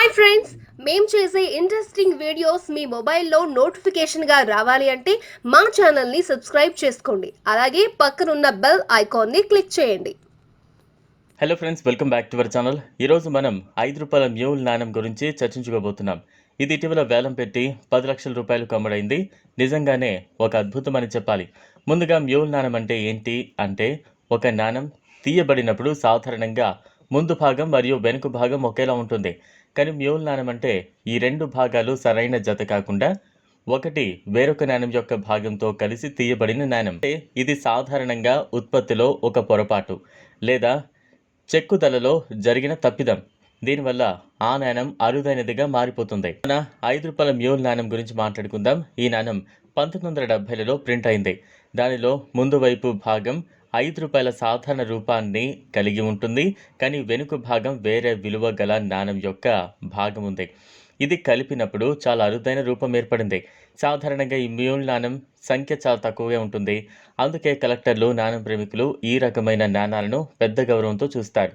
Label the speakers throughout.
Speaker 1: Hi friends మేము చేసే interesting videos మీ మొబైల్లో నోటిఫికేషన్గా రావాలి అంటే మా ఛానల్ని సబ్స్క్రైబ్ చేసుకోండి. అలాగే పక్కనున్న బెల్ ఐకాన్ని క్లిక్ చేయండి.
Speaker 2: Hello friends welcome back to our channel ఈరోజు మనం ఐదు రూపాయల మ్యూల్ నాణం గురించి చర్చించుకోబోతున్నాం. ఇది ఇటీవల వేలం పెట్టి పది లక్షల రూపాయలు కమ్ముడైంది నిజంగానే ఒక అద్భుతం అని చెప్పాలి. ముందుగా మ్యూల్ నాణం అంటే ఏంటి అంటే ఒక నాణం తీయబడినప్పుడు సాధారణంగా ముందు భాగం మరియు వెనుక భాగం ఒకేలా ఉంటుంది. కానీ మ్యూల్ నాణం అంటే ఈ రెండు భాగాలు సరైన జత కాకుండా ఒకటి వేరొక నాణం యొక్క భాగంతో కలిసి తీయబడిన నాణం. అంటే ఇది సాధారణంగా ఉత్పత్తిలో ఒక పొరపాటు లేదా చెక్కుదలలో జరిగిన తప్పిదం. దీనివల్ల ఆ నాణం అరుదైనదిగా మారిపోతుంది. మన ఐదు రూపాయల మ్యూల్ నాణం గురించి మాట్లాడుకుందాం. ఈ నాణం పంతొమ్మిది వందల ప్రింట్ అయింది. దానిలో ముందు వైపు భాగం ఐదు రూపాయల సాధారణ రూపాన్ని కలిగి ఉంటుంది. కానీ వెనుక భాగం వేరే విలువ గల నాణం యొక్క భాగం ఉంది. ఇది కలిపినప్పుడు చాలా అరుదైన రూపం ఏర్పడింది. సాధారణంగా ఈ మ్యూల్ నాణం సంఖ్య చాలా తక్కువగా ఉంటుంది. అందుకే కలెక్టర్లు నాణం ప్రేమికులు ఈ రకమైన నాణాలను పెద్ద గౌరవంతో చూస్తారు.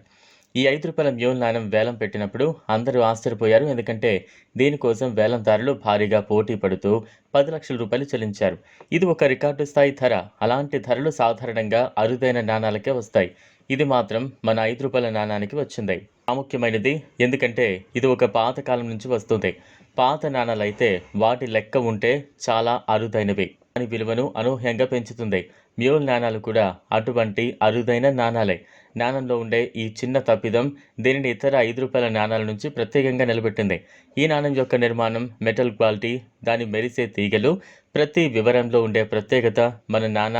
Speaker 2: ఈ ఐదు రూపాయల మ్యూల్ నాణ్యం వేలం పెట్టినప్పుడు అందరూ ఆశ్చర్యపోయారు. ఎందుకంటే దీనికోసం వేలందారులు భారీగా పోటీ పడుతూ పది లక్షల రూపాయలు చెల్లించారు. ఇది ఒక రికార్డు స్థాయి ధర. అలాంటి ధరలు సాధారణంగా అరుదైన నాణాలకే వస్తాయి. ఇది మాత్రం మన ఐదు రూపాయల నాణానికి వచ్చింది. ప్రాముఖ్యమైనది ఎందుకంటే ఇది ఒక పాత కాలం నుంచి వస్తుంది. పాత నాణాలైతే వాటి లెక్క ఉంటే చాలా అరుదైనవి. దాని విలువను అనూహ్యంగా పెంచుతుంది. మ్యూల్ నాణాలు కూడా అటువంటి అరుదైన నాణాలే. నాణంలో ఉండే ఈ చిన్న తప్పిదం దీనిని ఇతర ఐదు రూపాయల నాణాల నుంచి ప్రత్యేకంగా నిలబెట్టింది. ఈ నాణం యొక్క నిర్మాణం మెటల్ క్వాలిటీ దాని మెరిసే తీగలు ప్రతి వివరంలో ఉండే ప్రత్యేకత మన నాణ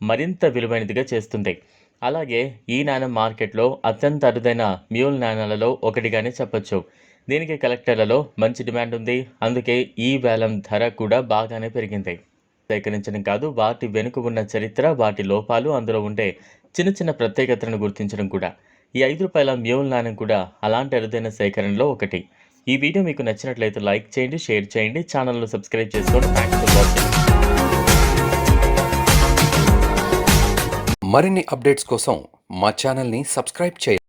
Speaker 2: మరింత విలువైనదిగా చేస్తుంది. అలాగే ఈ నాణం మార్కెట్లో అత్యంత అరుదైన మ్యూల్ నాణాలలో ఒకటిగానే చెప్పొచ్చు. దీనికి కలెక్టర్లలో మంచి డిమాండ్ ఉంది. అందుకే ఈ వేలం ధర కూడా బాగానే పెరిగింది. సేకరించడం కాదు వాటి వెనుక ఉన్న చరిత్ర వాటి లోపాలు అందులో ఉండే చిన్న చిన్న ప్రత్యేకతలను గుర్తించడం కూడా. ఈ ఐదు రూపాయల మ్యూల్ నాణం కూడా అలాంటి అరుదైన సేకరణలో ఒకటి. ఈ వీడియో మీకు నచ్చినట్లయితే లైక్ చేయండి షేర్ చేయండి ఛానల్ను సబ్స్క్రైబ్ చేసుకోండి. థ్యాంక్స్ ఫర్ వాచింగ్
Speaker 3: మరిన్ని అప్డేట్స్ కోసం మా ఛానల్ని సబ్స్క్రైబ్ చేయండి.